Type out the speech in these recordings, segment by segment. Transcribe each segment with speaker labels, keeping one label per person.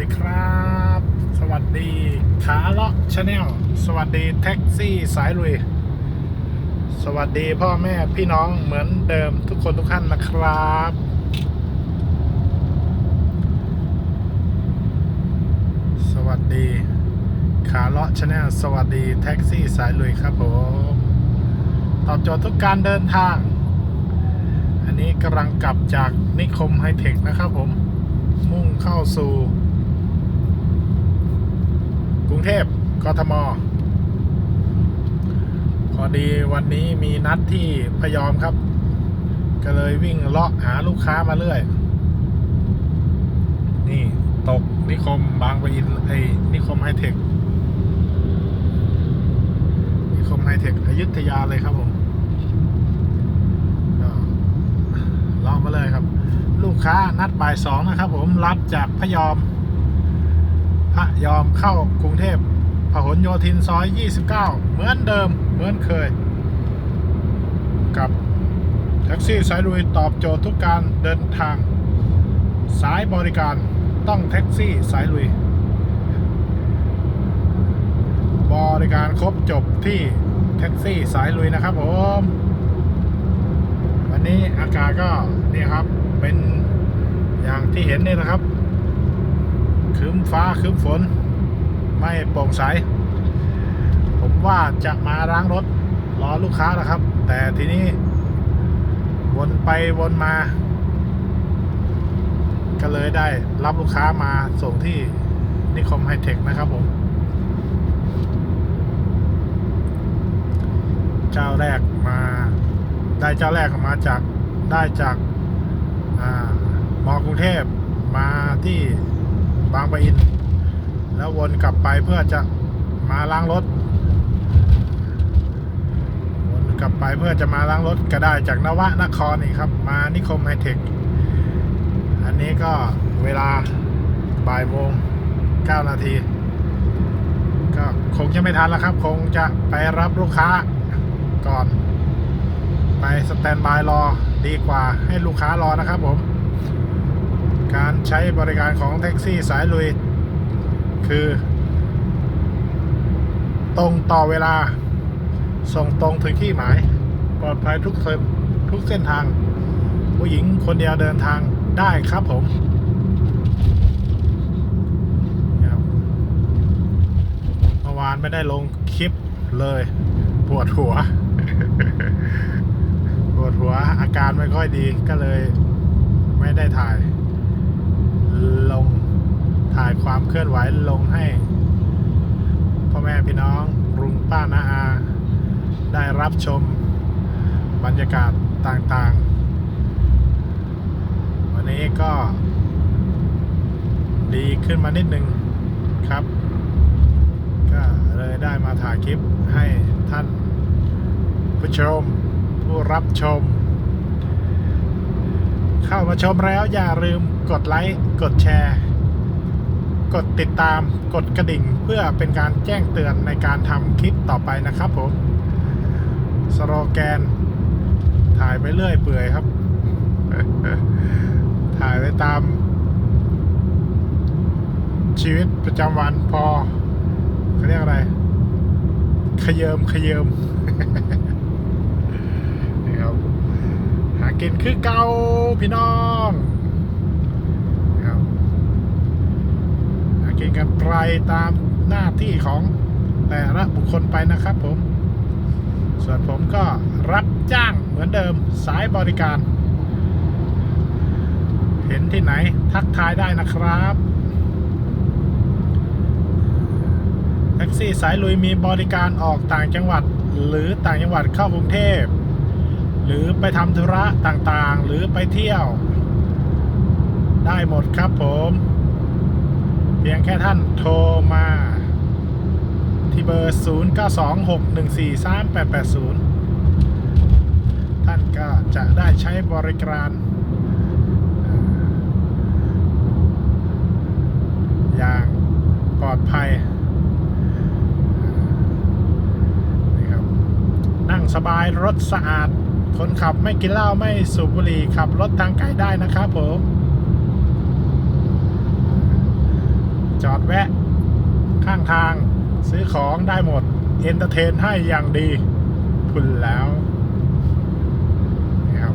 Speaker 1: ดีครับ สวัสดีขาเลาะชาแนลสวัสดีแท็กซี่สายลุย สวัสดีพ่อแม่พี่น้องเหมือนเดิมทุกคนทุกท่านนะครับ สวัสดีขาเลาะชาแนลสวัสดีแท็กซี่สายลุยครับผมตอบโจทย์ทุกการเดินทาง อันนี้กำลังกลับจากนิคมไฮเทคนะครับผมมุ่งเข้าสู่ เทพกทม พอดีวันนี้มีนัดที่พยอมครับ ก็เลยวิ่งเลาะหาลูกค้ามาเรื่อย นี่ตกนิคมบางปะอินไอ้นิคมไฮเทค นิคมไฮเทคอยุธยาเลยครับผมลาะมาเลยครับ ลูกค้านัดบ่ายสองนะครับผมรับจากพยอม พระยอมเข้ากรุงเทพพหลโยธินซอย 29 เหมือนเดิมเหมือนเคย กับแท็กซี่สายลุยตอบโจทย์ทุกการเดินทาง สายบริการต้องแท็กซี่สายลุย บริการครบจบที่แท็กซี่สายลุยนะครับผมวันนี้อากาศก็นี่ครับเป็นอย่างที่เห็นนี่นะครับ ครึ้มฟ้าครึ้มฝน ไม่โปร่งใส ผมว่าจะมาล้างรถรอลูกค้านะครับ แต่ทีนี้ วนไปวนมา ก็เลยได้รับลูกค้ามาส่งที่นิคมไฮเทคนะครับผม เจ้าแรกมา ได้เจ้าแรกมาจากได้จากอมอกรุงเทพมาที่ บางปะอิน แล้ววนกลับไปเพื่อจะมาล้างรถ วนกลับไปเพื่อจะมาล้างรถก็ได้จากนวะนครอีกครับ มานิคมไฮเทค อันนี้ก็เวลาบ่ายโมงเก้านาที ก็คงจะไม่ทันแล้วครับ คงจะไปรับลูกค้าก่อน ไปสแตนบายรอดีกว่าให้ลูกค้ารอนะครับผม การใช้บริการของแท็กซี่สายลุย คือ ตรงต่อเวลา ส่งตรงถึงที่หมาย ปลอดภัยทุกเส้นทุกเส้นทาง ผู้หญิงคนเดียวเดินทางได้ครับผมเมื่อวานไม่ได้ลงคลิปเลย ปวดหัว ปวดหัวอาการไม่ค่อยดีก็เลยไม่ได้ถ่าย ลงถ่ายความเคลื่อนไหวลงให้พ่อแม่พี่น้องลุงป้านาอา ได้รับชมบรรยากาศต่างๆ วันนี้ก็ดีขึ้นมานิดนึงครับ ก็เลยได้มาถ่ายคลิปให้ท่านผู้ชม ผู้รับชม เข้ามาชมแล้วอย่าลืมกดไลค์กดแชร์ กดติดตามกดกระดิ่งเพื่อเป็นการแจ้งเตือนในการทำคลิปต่อไปนะครับผมสโลแกน ถ่ายไปเรื่อยเปื่อยครับ ถ่ายไปตาม ชีวิตประจำวันพอเขาเรียกอะไรขยเยิมขยเยิม นี่ครับ หา กินคือเก่าพี่น้องนะครับหากินกันไปตามหน้าที่ของแต่ละบุคคลไปนะครับผม ส่วนผมก็รับจ้างเหมือนเดิมสายบริการ เห็นที่ไหนทักทายได้นะครับแท็กซี่สายลุยมีบริการออกต่างจังหวัด หรือต่างจังหวัดเข้ากรุงเทพ หรือไปทำธุระต่างๆ หรือไปเที่ยว ได้หมดครับผม เพียงแค่ท่านโทรมา ที่เบอร์ 0926143880 ท่านก็จะได้ใช้บริการอย่างปลอดภัยนี่ครับนั่งสบายรถสะอาด คนขับไม่กินเหล้าไม่สูบบุหรี่ขับรถทางไกลได้นะครับผม จอดแวะ ข้างทางซื้อของได้หมด เอนเตอร์เทนให้อย่างดีคุณแล้วนี่ครับ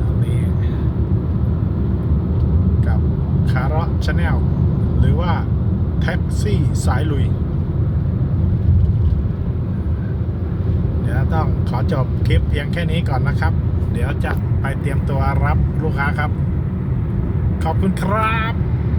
Speaker 1: อันนี้กับคาร์ a ชาแนลหรือว่าแท็กซี่สายลุย เดี๋ยว ต้องขอจบคลิปเพียงแค่นี้ก่อนนะครับ เดี๋ยวจะไปเตรียมตัวรับลูกค้าครับ ขอบคุณครับ